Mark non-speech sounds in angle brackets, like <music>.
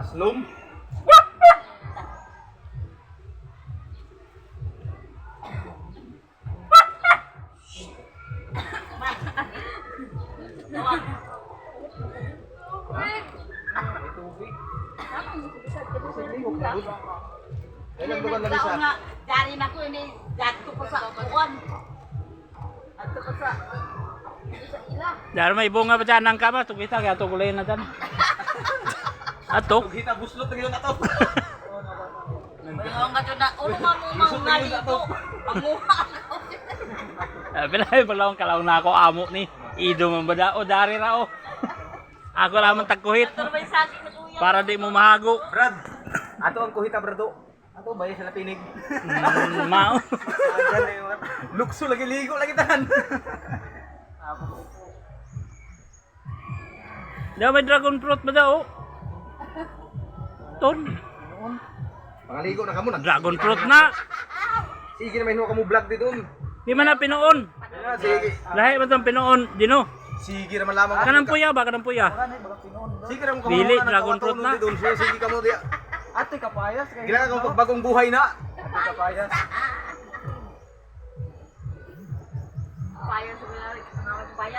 Aslum. Ilan bukan lagi? Dari na ko ini jatuh ko sa. Jatuh ko sa pa dyan ng kamas, tukita kaya tukulay na dyan. <laughs> Ato. Kita buslot na yun na to. Mga nga to na, ulo nga mo mga nga dito. Panguha ako. Bilay pala <laughs> akong kalaw na ako amo ni. Ido man ba da? O dari ra o. <laughs> Ako lamang tagkuhit. Na. Para di mo mahago. Brad. Ato ang kuhita brado. Ato ba sa lapinig? Mm, mao. Na. <laughs> Lukso lagi ligo lagi tanan. Di may dragon fruit ba daw? Ton. Pangaligo na kamo na. Dragon fruit na. Sige na may hinuha kamo vlog dito. Di man na pinuon. Sige. Lahi ba itong pinuon? Dino. Sige naman lamang. Kanang puya ba? Kanang puya? Sige naman Dili, dragon fruit na. Dito. Sige, kamo diya. Ate kapayas kay Kailangan kong bagong buhay na. Ate kapayas. Payas sa mga payas.